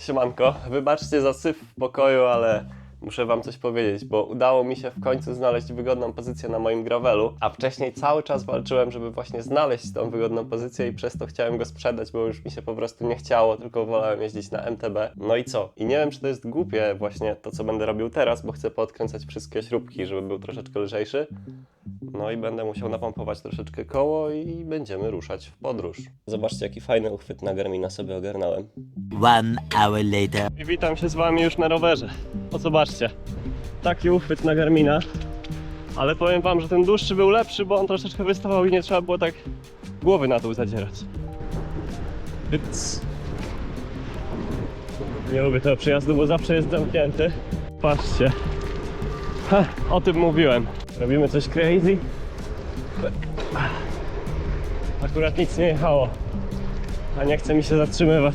Siemanko, wybaczcie za syf w pokoju, ale muszę wam coś powiedzieć, bo udało mi się w końcu znaleźć wygodną pozycję na moim gravelu, a wcześniej cały czas walczyłem, żeby właśnie znaleźć tą wygodną pozycję i przez to chciałem go sprzedać, bo już mi się po prostu nie chciało, tylko wolałem jeździć na MTB. No i co? I nie wiem, czy to jest głupie właśnie to, co będę robił teraz, bo chcę podkręcać wszystkie śrubki, żeby był troszeczkę lżejszy. No i będę musiał napompować troszeczkę koło i będziemy ruszać w podróż. Zobaczcie, jaki fajny uchwyt na Garmina sobie ogarnąłem. One hour later. I witam się z wami już na rowerze. O zobaczcie, taki uchwyt na Garmina. Ale powiem wam, że ten dłuższy był lepszy, bo on troszeczkę wystawał i nie trzeba było tak głowy na dół zadzierać. Hyc. Nie lubię tego przejazdu, bo zawsze jest zamknięty. Patrzcie. Ha, o tym mówiłem. Robimy coś crazy. Akurat nic nie jechało. A nie chce mi się zatrzymywać.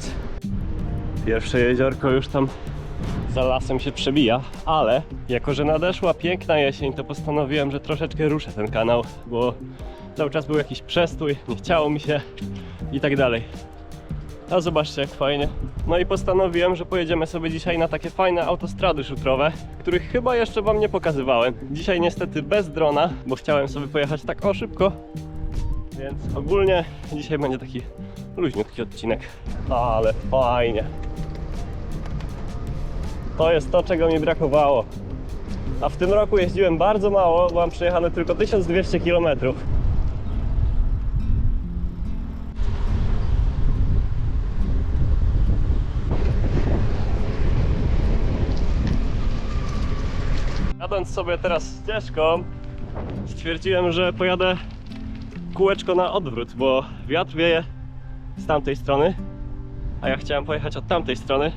Pierwsze jeziorko już tam za lasem się przebija, ale jako, że nadeszła piękna jesień, to postanowiłem, że troszeczkę ruszę ten kanał, bo cały czas był jakiś przestój, nie chciało mi się i tak dalej. A zobaczcie jak fajnie. No i postanowiłem, że pojedziemy sobie dzisiaj na takie fajne autostrady szutrowe, których chyba jeszcze wam nie pokazywałem. Dzisiaj niestety bez drona, bo chciałem sobie pojechać tak o szybko, więc ogólnie dzisiaj będzie taki luźniutki odcinek. Ale fajnie. To jest to, czego mi brakowało. A w tym roku jeździłem bardzo mało, bo mam przejechane tylko 1200 km. Jadąc sobie teraz ścieżką, stwierdziłem, że pojadę kółeczko na odwrót, bo wiatr wieje z tamtej strony, a ja chciałem pojechać od tamtej strony.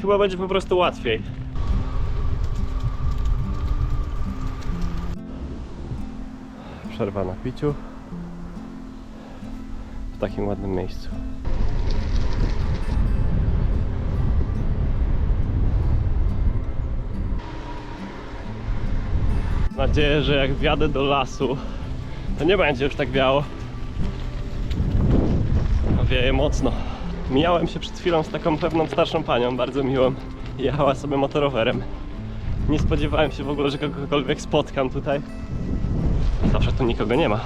Chyba będzie po prostu łatwiej. Przerwa na piciu. W takim ładnym miejscu. Mam nadzieję, że jak wjadę do lasu, to nie będzie już tak biało. A wieje mocno. Mijałem się przed chwilą z taką pewną starszą panią, bardzo miłą. Jechała sobie motorowerem. Nie spodziewałem się w ogóle, że kogokolwiek spotkam tutaj. Zawsze tu nikogo nie ma.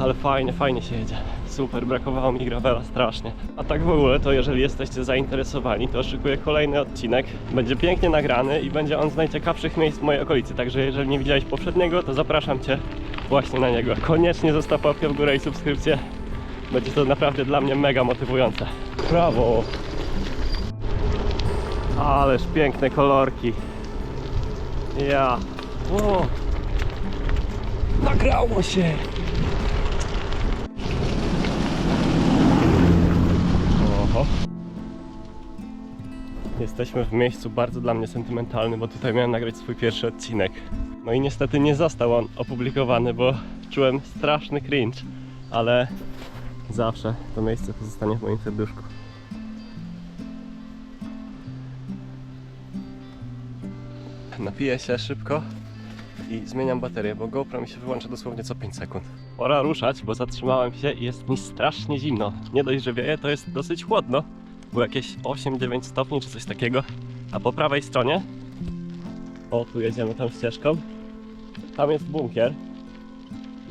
Ale fajnie, fajnie się jedzie. Super, brakowało mi gravela strasznie. A tak w ogóle, to jeżeli jesteście zainteresowani, to szykuję kolejny odcinek. Będzie pięknie nagrany i będzie on z najciekawszych miejsc w mojej okolicy. Także jeżeli nie widziałeś poprzedniego, to zapraszam Cię właśnie na niego. Koniecznie zostaw łapkę w górę i subskrypcję. Będzie to naprawdę dla mnie mega motywujące. Brawo! Ależ piękne kolorki. Ja. O! Nagrało się! Jesteśmy w miejscu bardzo dla mnie sentymentalnym, bo tutaj miałem nagrać swój pierwszy odcinek. No i niestety nie został on opublikowany, bo czułem straszny cringe, ale zawsze to miejsce pozostanie w moim serduszku. Napiję się szybko i zmieniam baterię, bo GoPro mi się wyłącza dosłownie co 5 sekund. Pora ruszać, bo zatrzymałem się i jest mi strasznie zimno. Nie dość, że wieje, to jest dosyć chłodno. Było jakieś 8-9 stopni czy coś takiego. A po prawej stronie, o tu jedziemy tą ścieżką, tam jest bunkier.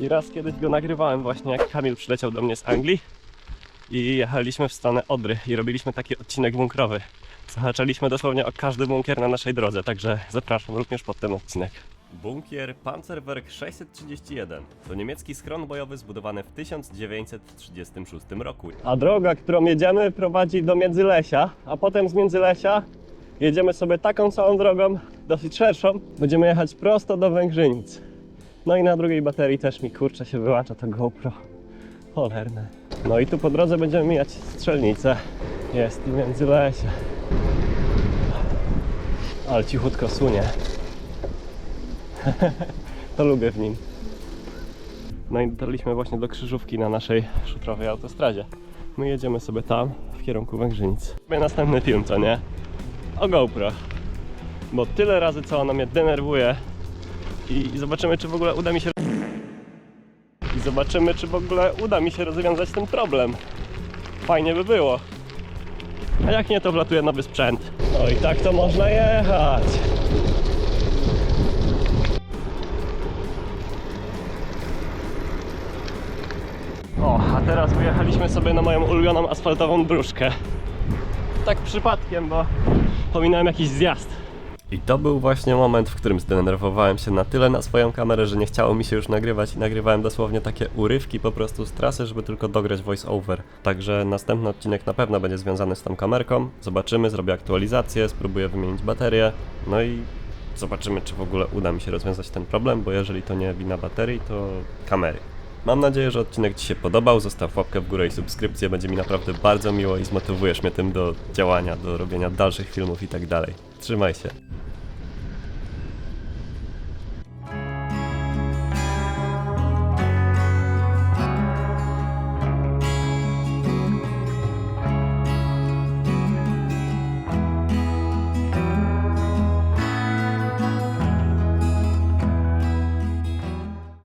I raz kiedyś go nagrywałem właśnie jak Kamil przyleciał do mnie z Anglii i jechaliśmy w stronę Odry i robiliśmy taki odcinek bunkrowy. Zahaczaliśmy dosłownie o każdy bunkier na naszej drodze, także zapraszam również pod ten odcinek. Bunkier Panzerwerk 631 to niemiecki schron bojowy zbudowany w 1936 roku. A droga, którą jedziemy prowadzi do Międzylesia, a potem z Międzylesia jedziemy sobie taką całą drogą, dosyć szerszą. Będziemy jechać prosto do Węgrzynic. No i na drugiej baterii też mi kurczę się wyłącza to GoPro. Cholerne. No i tu po drodze będziemy mijać strzelnicę. Jest i Międzylesie. Ale cichutko sunie. to lubię w nim. No i dotarliśmy właśnie do krzyżówki na naszej szutrowej autostradzie. My jedziemy sobie tam, w kierunku Węgrzynic. Będzie następny film, co nie? O GoPro. Bo tyle razy, co ona mnie denerwuje i zobaczymy, czy w ogóle uda mi się i zobaczymy, czy w ogóle uda mi się rozwiązać ten problem. Fajnie by było. A jak nie, to wlatuje nowy sprzęt. No i tak to można jechać. O, a teraz wyjechaliśmy sobie na moją ulubioną asfaltową dróżkę. Tak przypadkiem, bo pominąłem jakiś zjazd. I to był właśnie moment, w którym zdenerwowałem się na tyle na swoją kamerę, że nie chciało mi się już nagrywać i nagrywałem dosłownie takie urywki po prostu z trasy, żeby tylko dograć voice over. Także następny odcinek na pewno będzie związany z tą kamerką. Zobaczymy, zrobię aktualizację, spróbuję wymienić baterię, no i zobaczymy, czy w ogóle uda mi się rozwiązać ten problem, bo jeżeli to nie wina baterii, to kamery. Mam nadzieję, że odcinek Ci się podobał. Zostaw łapkę w górę i subskrypcję. Będzie mi naprawdę bardzo miło i zmotywujesz mnie tym do działania, do robienia dalszych filmów i tak dalej. Trzymaj się.